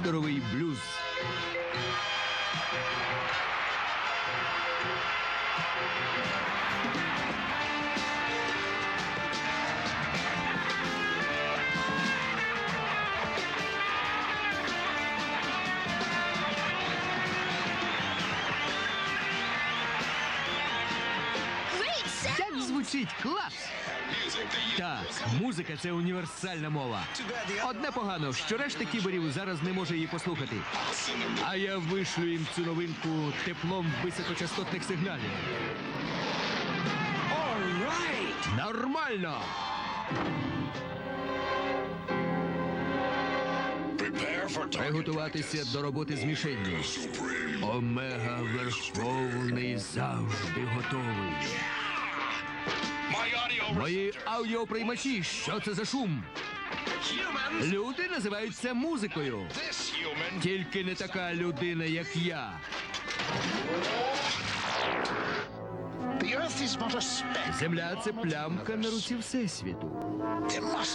Бластеровий блюз. Як звучить клас? Так, музика це універсальна мова. Одне погано, що решта кіберів зараз не може її послухати. А я вишлю їм цю новинку теплом високочастотних сигналів. Нормально! Приготуватися до роботи з мішенню. Омега Верховний завжди готовий. Мої аудіоприймачі, що це за шум? Люди називають це музикою. Тільки не така людина, як я. Земля це плямка на руці Всесвіту.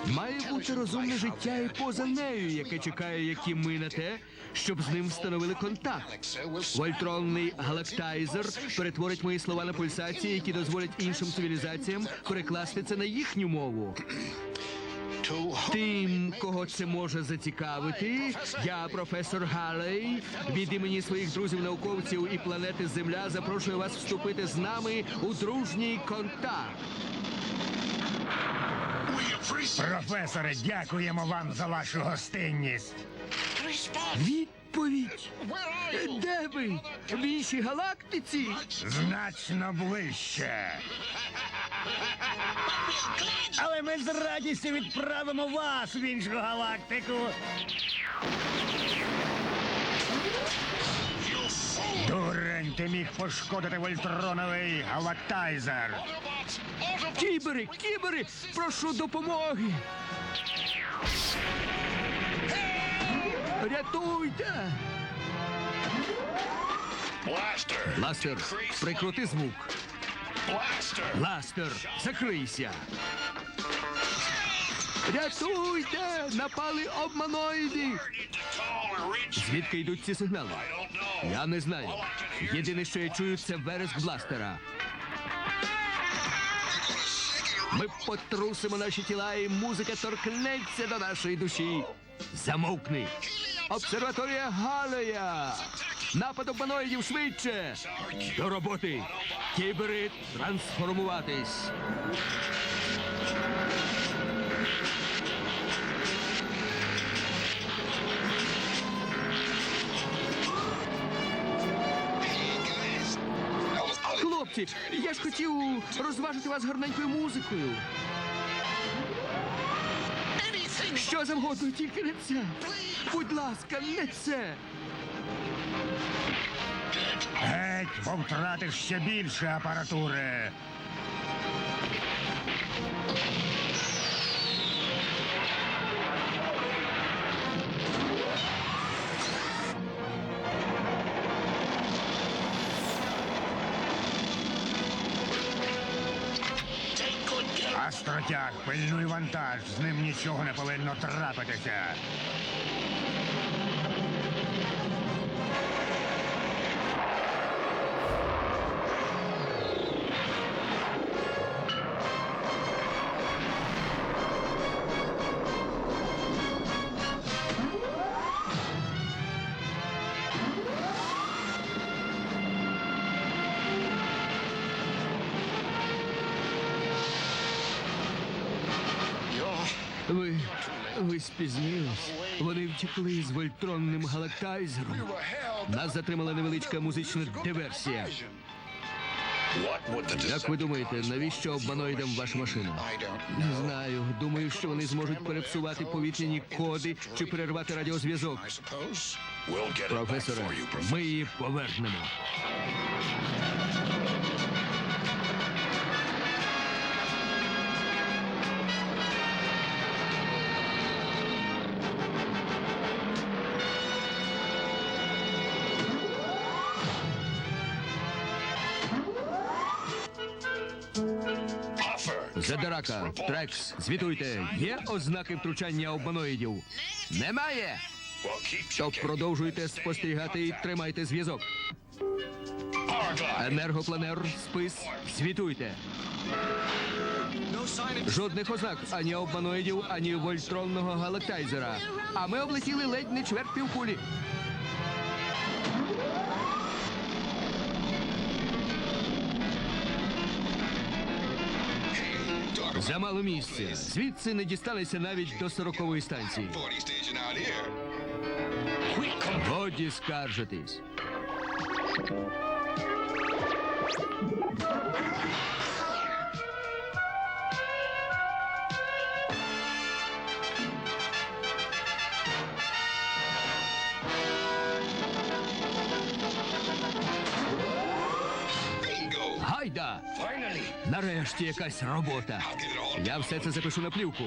Має бути розумне життя і поза нею, яке чекає, як і ми на те, щоб з ним встановили контакт. Вольтронний галактайзер перетворить мої слова на пульсації, які дозволять іншим цивілізаціям перекласти це на їхню мову. Тим, кого це може зацікавити, я, професор Галей, від імені своїх друзів-науковців і планети Земля запрошую вас вступити з нами у дружній контакт. Професоре, дякуємо вам за вашу гостинність. Відповідь! Де ви? В іншій галактиці? Значно ближче. Але ми з радістю відправимо вас в іншу галактику. Ти міг пошкодити вольтроновий галактайзер. Кібери, кібери, прошу допомоги. Рятуйте! Blaster! Ластер, прикрути звук. Blaster! Ластер, закрийся. Рятуйте! Напали обманоїди! Звідки йдуть ці сигнали? Я не знаю. Єдине, що я чую, це вереск бластера. Ми потрусимо наші тіла, і музика торкнеться до нашої душі. Замовкни. Обсерваторія Галея. Напад обманоїдів швидше. До роботи. Кібери трансформуватись. Хлопці, я ж хотів розважити вас гарненькою музикою. Що завгодно, тільки не це. Будь ласка, не це. Геть, бо втратиш ще більше апаратури. Астротяг, пильнуй вантаж, з ним нічого не повинно трапитися. Спізнились. Вони втекли з вольтронним галактайзером. Нас затримала невеличка музична диверсія. Як ви думаєте, навіщо обманоїдам ваша машина? Не знаю. Думаю, що вони зможуть перепсувати повітряні коди чи перервати радіозв'язок. Професоре, ми її повернемо. Трекс, звітуйте, є ознаки втручання обманоїдів? Немає. То продовжуйте спостерігати і тримайте зв'язок. Енергопланер, спис, звітуйте. Жодних ознак ані обманоїдів, ані вольтронного галактайзера. А ми облетіли ледь не чверть півкулі. Замало місця. Звідси не дісталися навіть до сорокової станції. Годі скаржитись. Нарешті якась робота. Я все це запишу на плівку.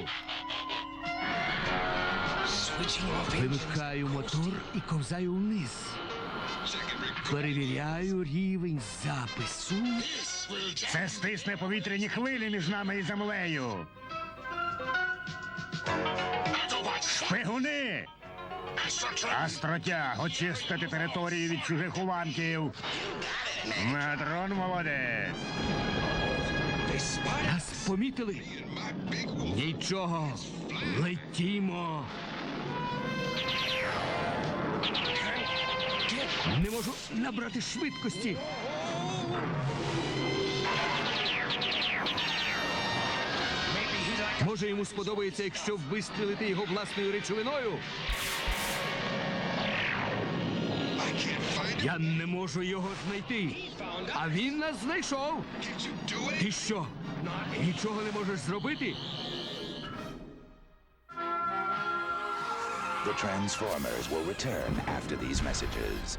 Вимикаю мотор і ковзаю вниз. Перевіряю рівень запису. Це стисне повітряні хвилі між нами і землею. Шпигуни! Астротяг, очистити територію від чужих уламків. Мегатрон молодець. Нас помітили. Нічого. Летімо. Не можу набрати швидкості. Може, йому сподобається, якщо вистрілити його власною речовиною? Я не можу його знайти. А він нас знайшов. Ти що? Нічого не можеш зробити? The Transformers will return after these messages.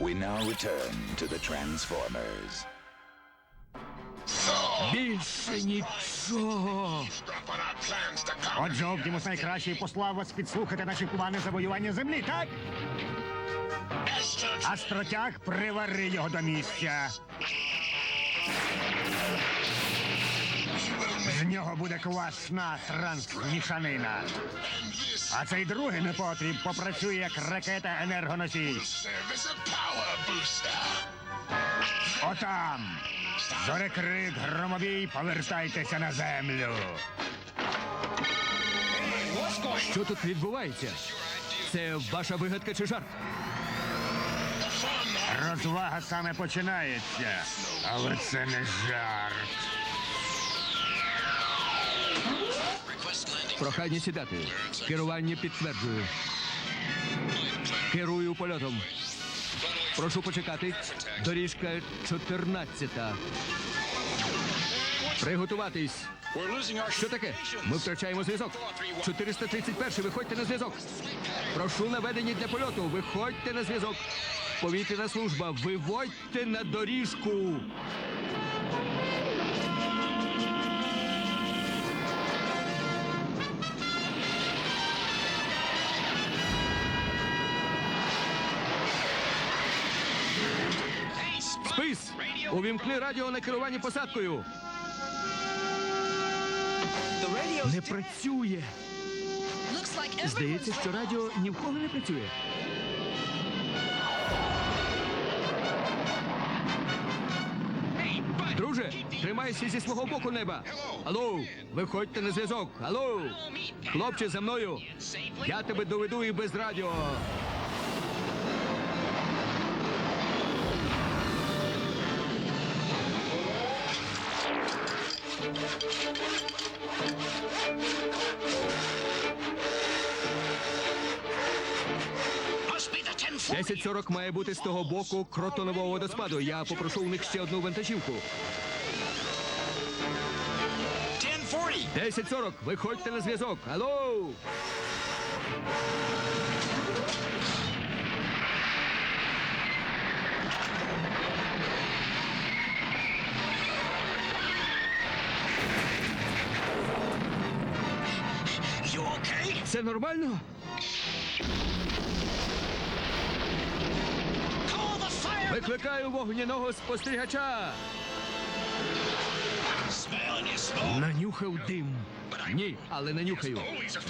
We now return to the Transformers. Більше нічого. Отже, Оптімус найкращий послав вас підслухати наші плани завоювання землі, так? Астротяг, привари його до місця. З нього буде класна трансмішанина. А цей другий непотріб попрацює як ракета енергоносій. Отам. Зорекрик, громобій, повертайтеся на землю. Що тут відбувається? Це ваша вигадка чи жарт? Розвага саме починається, але це не жарт. Прохання сідати. Керування підтверджую. Керую польотом. Прошу почекати. Доріжка 14. Приготуватись. Що таке? Ми втрачаємо зв'язок. 431. Виходьте на зв'язок. Прошу наведені для польоту. Виходьте на зв'язок. Повітряна служба. Виводьте на доріжку. Увімкни радіо на керування посадкою. Не працює. Здається, що радіо ні в кого не працює. Друже, тримайся зі свого боку неба. Алло, виходьте на зв'язок. Алло, хлопче, за мною. Я тебе доведу і без радіо. 1040. 10.40 має бути з того боку кротонового водоспаду. Я попрошу у них ще одну вантажівку. 1040. 10.40, виходьте на зв'язок. Алло! Це нормально? Викликаю вогняного спостерігача. Нанюхав дим. Ні, але не нюхаю.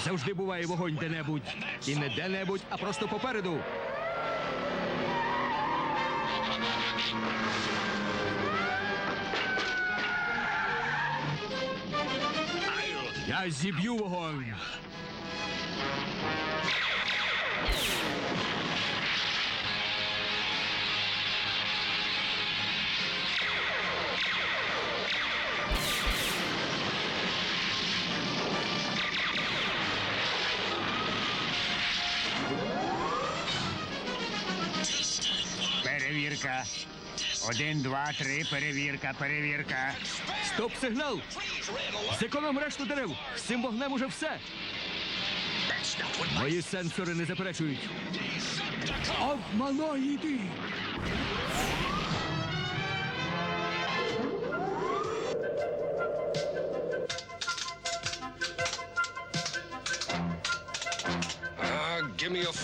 Завжди буває вогонь де-небудь. І не де-небудь, а просто попереду. Я зіб'ю вогонь. Один, два, три, перевірка, перевірка. Стоп сигнал! Зеконом решту дерев! З цим вогнем уже все! Мої сенсори не заперечують. Обманоїди!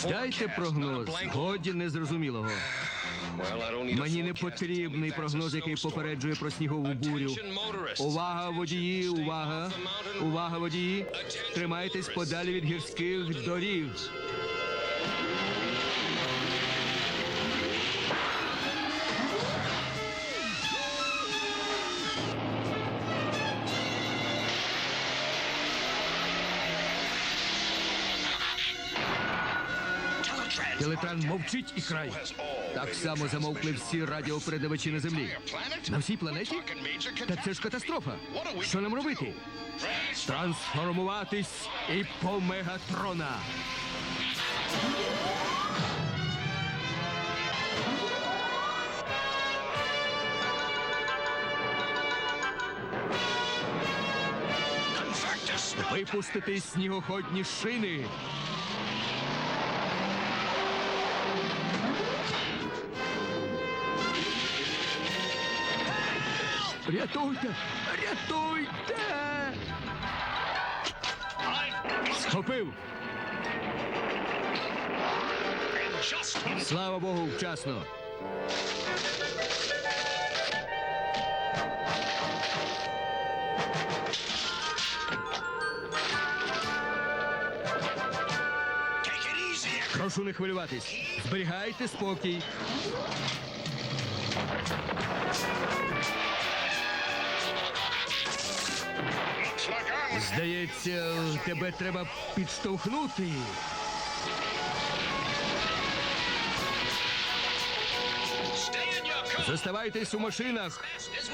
Дайте прогноз. Годі незрозумілого. Мені не потрібний прогноз, який попереджує про снігову бурю. Увага, водії, увага! Увага, водії! Тримайтесь подалі від гірських доріг. Телетран мовчить і край. Так само замовкли всі радіопередавачі на землі. На всій планеті? Та це ж катастрофа. Що нам робити? Трансформуватись і по мегатрона. Випустити снігоходні шини. Рятуйте! Рятуйте! Схопив! Слава Богу, вчасно! Прошу не хвилюватись. Зберігайте спокій. Здається, тебе треба підштовхнути. Заставайтесь у машинах.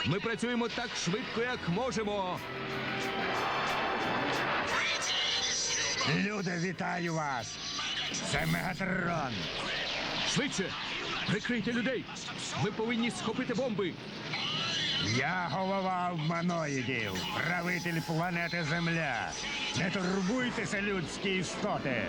Ми працюємо так швидко, як можемо. Люди, вітаю вас! Це Мегатрон. Швидше! Прикрийте людей! Ми повинні схопити бомби. Я голова обманоїдів, правитель планети Земля. Не турбуйтеся, людські істоти.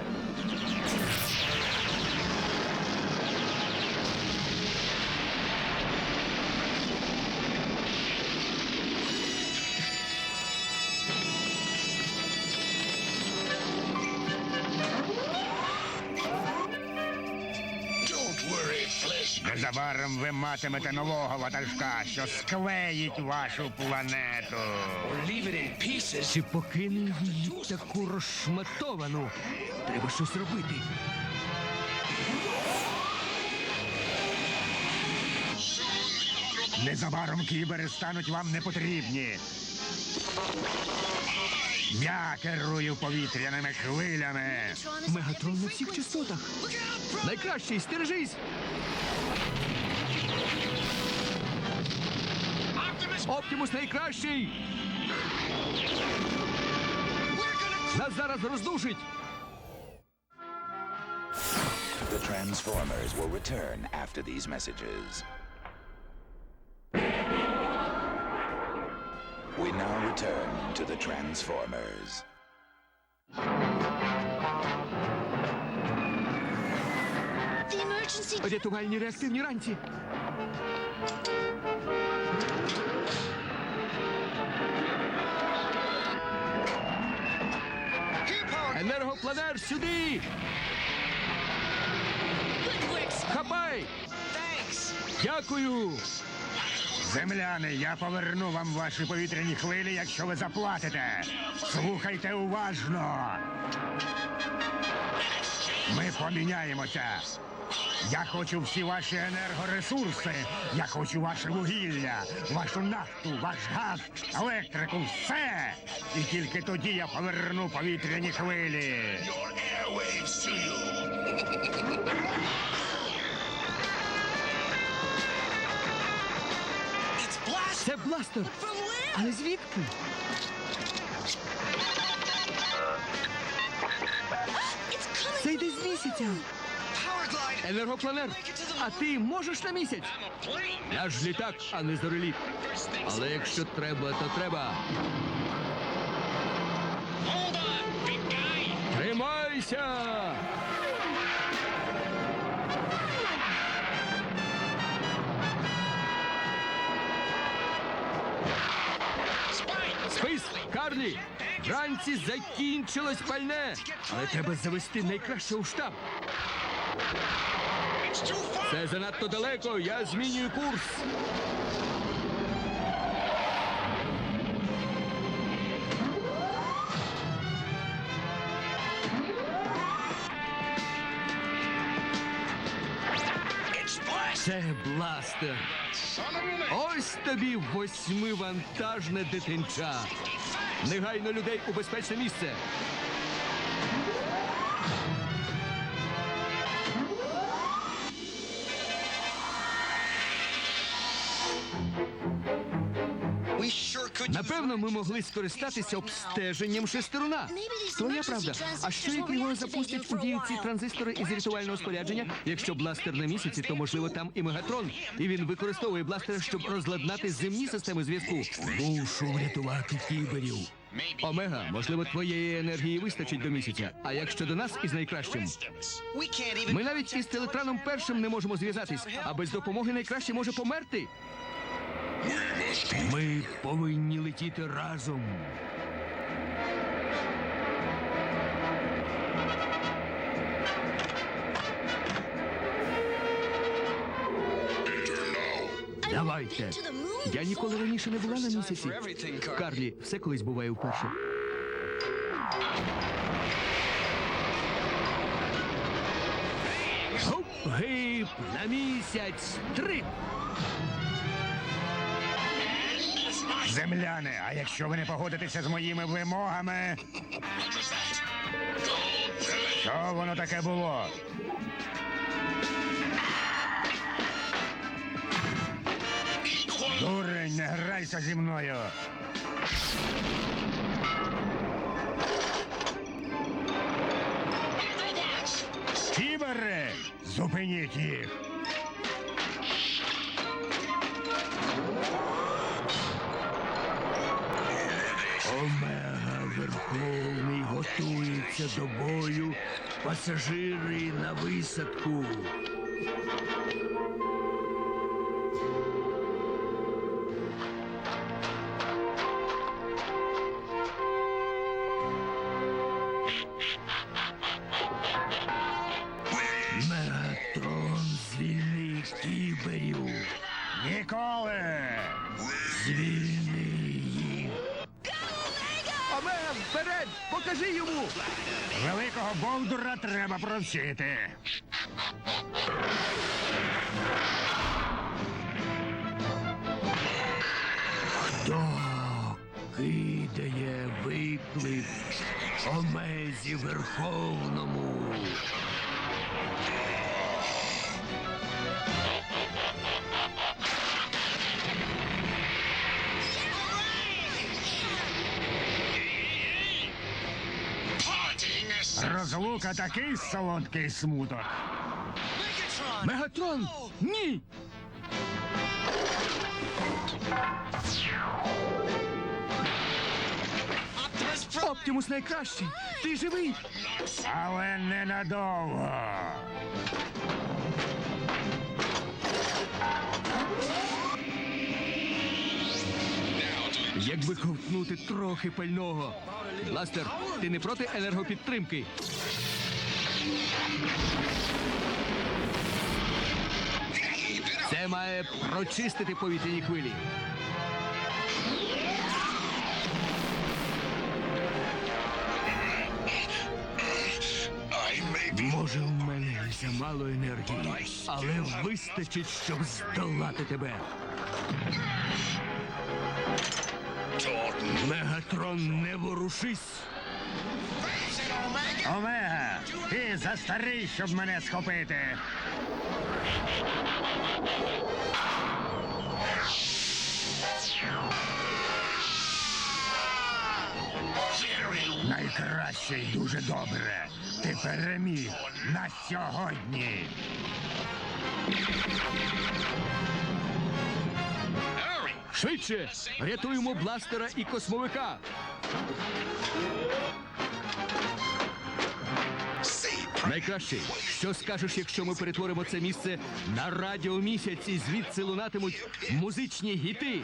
Матимете нового ватажка, що склеїть вашу планету. Чи покине її таку розшматовану? Треба щось робити. Незабаром кібери стануть вам непотрібні. Я керую повітряними хвилями. Мегатрон на всіх частотах. Найкращий, стережись! Оптимус найкращий! Нас зараз роздушить! The Transformers will return after these messages. We now return to the Transformers. The emergency Рятувальні реактивні ранці. Енергопланер сюди! Хапай! Дякую! Земляни, я поверну вам ваші повітряні хвилі, якщо ви заплатите. Слухайте уважно. Ми поміняємося. Я хочу всі ваші енергоресурси. Я хочу ваше вугілля, вашу нафту, ваш газ, електрику, все. І тільки тоді я поверну повітряні хвилі. Це бластер. Але звідки? Це йде з місяця. Енергопланер. А ти можеш на місяць? Ж літак, а не зореліт. Але якщо треба, то треба. Тримайся! Спис, Карлі! Вранці закінчилось пальне! Але треба завести найкраще у штаб. Це занадто далеко, я змінюю курс. Це бластер. Ось тобі восьмивантажне дитинча. Негайно людей у безпечне місце. Напевно, ми могли скористатися обстеженням шестеруна. Твоя правда. А що як його запустять у дію ці транзистори із рятувального спорядження? Якщо бластер на місяці, то можливо там і мегатрон. І він використовує бластер, щоб розладнати земні системи зв'язку. Мушу врятувати кіберів. Омега, можливо, твоєї енергії вистачить до місяця. А як щодо нас із найкращим? Ми навіть із телетраном першим не можемо зв'язатись, а без допомоги найкраще може померти. Ми повинні летіти разом. Давайте. Я ніколи раніше не була на місяці. Карлі, все колись буває вперше. Гоп, гип, на місяць. Три. Земляни, а якщо ви не погодитеся з моїми вимогами, що воно таке було? Дурень, не грайся зі мною. Кібери, зупиніть їх. Готується до бою. Пасажири на висадку. Омега, вперед! Покажи йому! Великого Болдура треба провчити. Хто кидає виклик Омезі Верховному? Is. Розлука такий солодкий смуток. Мегатрон! Ні! Оптимус найкращий! Ти живий! Але ненадовго. Якби ковтнути трохи пального. Бластер, ти не проти енергопідтримки? Це має прочистити повітряні хвилі. Може, в мене замало енергії, але вистачить, щоб здолати тебе. Мегатрон, не ворушись. Омега, ти застарий, щоб мене схопити. Найкраще й дуже добре. Ти переміг на сьогодні. Швидше! Рятуємо бластера і космовика. Найкраще, що скажеш, якщо ми перетворимо це місце на радіомісяць і звідси лунатимуть музичні гіти?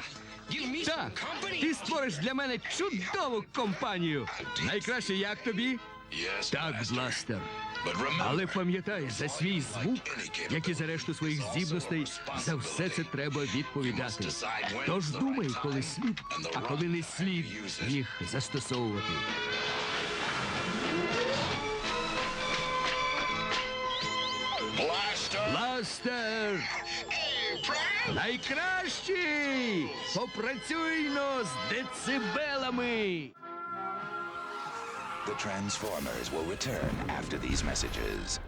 Так, ти створиш для мене чудову компанію. Найкраще як тобі? Так, бластер. Але пам'ятай, за свій звук, як і за решту своїх здібностей, за все це треба відповідати. Тож думай, коли слід, а коли не слід їх застосовувати. Бластер! Найкращий! Попрацюйно з децибелами! The Transformers will return after these messages.